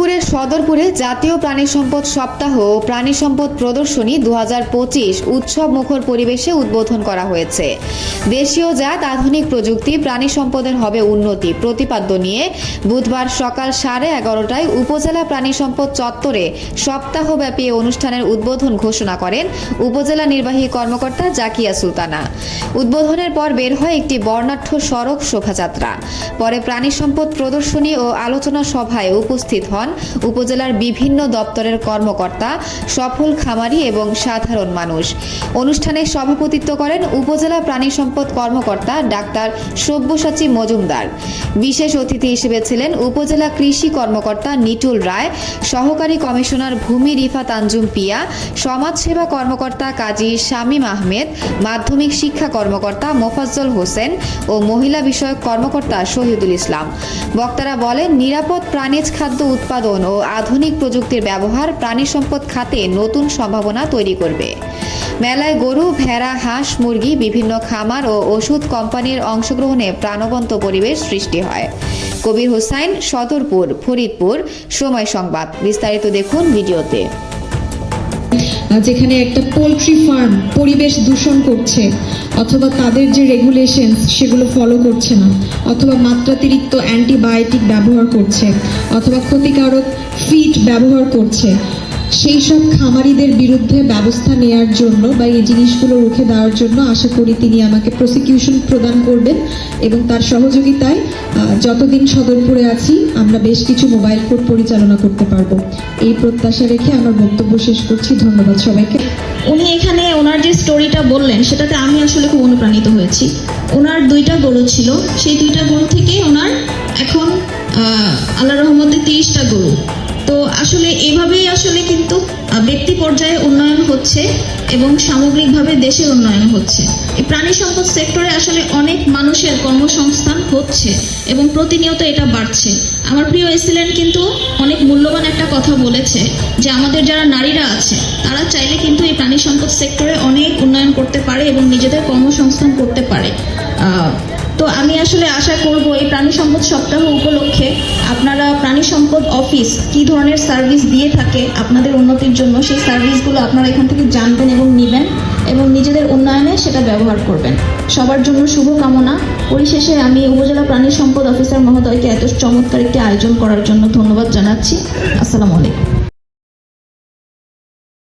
সদরপুরে জাতীয় প্রাণী সম্পদ সপ্তাহ ও প্রাণী সম্পদ প্রদর্শনী দু হাজার পঁচিশ উৎসব মুখর পরিবেশে উদ্বোধন করা হয়েছে। দেশীয় জাত, আধুনিক প্রযুক্তি, প্রাণী সম্পদের হবে উন্নতি। প্রতিপাদ্য নিয়ে বুধবার সকাল সাড়ে এগারোটায় উপজেলা প্রাণী সম্পদ চত্বরে সপ্তাহব্যাপী অনুষ্ঠানের উদ্বোধন ঘোষণা করেন উপজেলা নির্বাহী কর্মকর্তা জাকিয়া সুলতানা। উদ্বোধনের পর বের হয় একটি বর্ণাঢ্য সড়ক শোভাযাত্রা। পরে প্রাণী সম্পদ প্রদর্শনী ও আলোচনা সভায় উপস্থিত হন উপজেলার বিভিন্ন দপ্তরের কর্মকর্তা, সফল খামারি এবং সাধারণ মানুষ। অনুষ্ঠানে সভাপতিত্ব করেন উপজেলা প্রাণী সম্পদ কর্মকর্তা ডাক্তার সব্যসাচী মজুমদার। বিশেষ অতিথি হিসেবে ছিলেন উপজেলা কৃষি কর্মকর্তা নিটুল রায়, সহকারী কমিশনার ভূমি রিফা তানজুম পিয়া, সমাজসেবা কর্মকর্তা কাজী শামীম আহমেদ, মাধ্যমিক শিক্ষা কর্মকর্তা মোফাজ্জল হোসেন ও মহিলা বিষয়ক কর্মকর্তা শহীদুল ইসলাম। বক্তারা বলেন, নিরাপদ প্রাণীজ খাদ্য উৎপাদন ও আধুনিক প্রযুক্তির ব্যবহার প্রাণী সম্পদ খাতে নতুন সম্ভাবনা তৈরি করবে। মেলায় গরু, ভেড়া, হাঁস, মুরগি, বিভিন্ন খামার ও ওষুধ কোম্পানির অংশগ্রহণে প্রাণবন্ত পরিবেশ সৃষ্টি হয়। কবির হুসাইন, সদরপুর, ফরিদপুর, সময় সংবাদ। বিস্তারিত দেখুন ভিডিওতে। যেখানে একটা পোলট্রি ফার্ম পরিবেশ দূষণ করছে, অথবা তাদের যে রেগুলেশন সেগুলো ফলো করছে না, অথবা মাত্রাতিরিক্ত অ্যান্টিবায়োটিক ব্যবহার করছে, অথবা ক্ষতিকারক ফিড ব্যবহার করছে সেই সব খামারিদের বিরুদ্ধে ব্যবস্থা নেয়ার জন্য বা এই জিনিসগুলো রুখে দেওয়ার জন্য আশা করি তিনি আমাকে প্রসিকিউশন প্রদান করবেন এবং তার সহযোগিতায় যতদিন সদরপুরে আছি, আমরা বেশ কিছু মোবাইল কোর্ট পরিচালনা করতে পারব। এই প্রত্যাশা রেখে আমার বক্তব্য শেষ করছি। ধন্যবাদ সবাইকে। উনি এখানে ওনার যে স্টোরিটা বললেন, সেটাতে আমি আসলে খুব অনুপ্রাণিত হয়েছি। ওনার দুইটা গরু ছিল। সেই দুইটা গরু থেকে ওনার এখন আল্লাহ রহমতে তিরিশটা গরু তো আসলে এইভাবেই আসলে কিন্তু ব্যক্তি পর্যায়ে উন্নয়ন হচ্ছে এবং সামগ্রিকভাবে দেশের উন্নয়ন হচ্ছে। এই প্রাণী সম্পদ সেক্টরে আসলে অনেক মানুষের কর্মসংস্থান হচ্ছে এবং প্রতিনিয়ত এটা বাড়ছে। আমার প্রিয় এসিলেন্ট কিন্তু অনেক মূল্যবান একটা কথা বলেছে যে আমাদের যারা নারীরা আছে, তারা চাইলে কিন্তু এই প্রাণী সম্পদ সেক্টরে অনেক উন্নয়ন করতে পারে এবং নিজেদের কর্মসংস্থান করতে তো আমি আসলে আশা করব এই প্রাণী সম্পদ সপ্তাহ উপলক্ষে আপনারা প্রাণী সম্পদ অফিস কি ধরনের সার্ভিস দিয়ে থাকে আপনাদের উন্নতির জন্য, সেই সার্ভিসগুলো আপনারা এখান থেকে জানবেন এবং নেবেন এবং নিজেদের উন্নয়নে সেটা ব্যবহার করবেন। সবার জন্য শুভ কামনা পরিশেষে আমি উপজেলা প্রাণী সম্পদ অফিসার মহোদয়কে এত চমৎকার একটি আয়োজন করার জন্য ধন্যবাদ জানাচ্ছি। আসসালামু আলাইকুম।